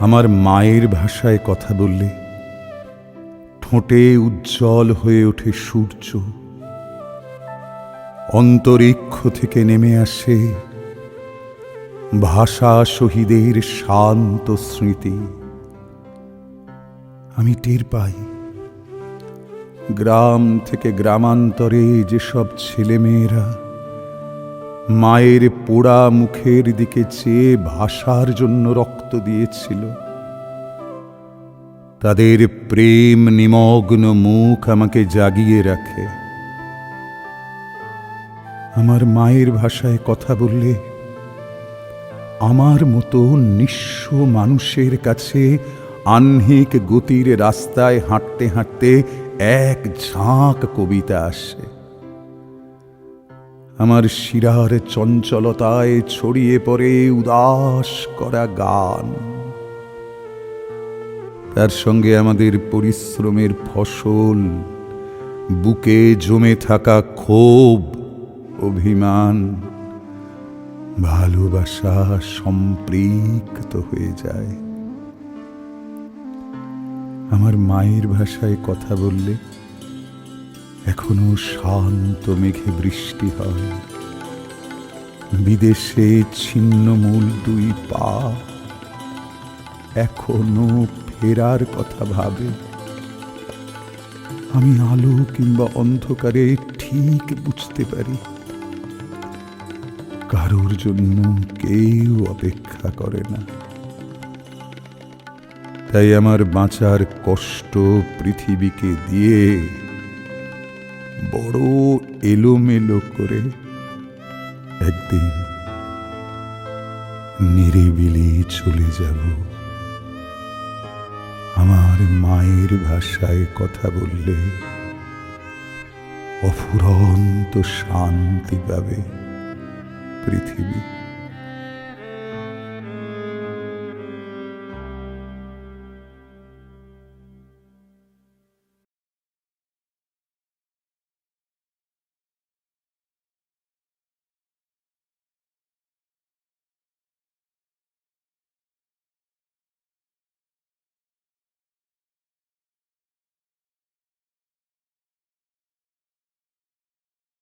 আমার মায়ের ভাষায় কথা বললে ঠোঁটে উজ্জ্বল হয়ে ওঠে সূর্য। অন্তরিক্ষ থেকে নেমে আসে ভাষা শহীদের শান্ত স্মৃতি। আমি টের পাই, গ্রাম থেকে গ্রামান্তরে যেসব ছেলেমেয়েরা মায়ের পোড়া মুখের দিকে চেয়ে ভাষার জন্য রক্ত দিয়েছিল। তাদের প্রেম নিমগ্ন মুখ আমাকে জাগিয়ে রাখে। আমার মায়ের ভাষায় কথা বললে আমার মতো নিঃস্ব মানুষের কাছে আহ্নিক গতির রাস্তায় হাঁটতে হাঁটতে এক ঝাঁক কবিতা আসে। আমার শিরার চঞ্চলতায় ছড়িয়ে পড়ে উদাস করা গান। তার সঙ্গে আমাদের পরিশ্রমের ফসল, বুকে জমে থাকা ক্ষোভ, অভিমান, ভালোবাসা সম্পৃক্ত হয়ে যায়। আমার মায়ের ভাষায় কথা বললে এখনও শান্ত মেঘে বৃষ্টি হয়। বিদেশে ছিন্নমূল দুই পা। এখনও ফেরার কথা ভাবে। আমি আলো কিংবা অন্ধকারে ঠিক বুঝতে পারি। কারোর জন্য কেউ অপেক্ষা করে না। তাই আমার বাঁচার কষ্ট পৃথিবীকে দিয়ে বড় এলোমেলো করে একদিন নিরিবিলি চলে যাব। আমার মায়ের ভাষায় কথা বললে অফুরন্ত শান্তি পাবে পৃথিবী।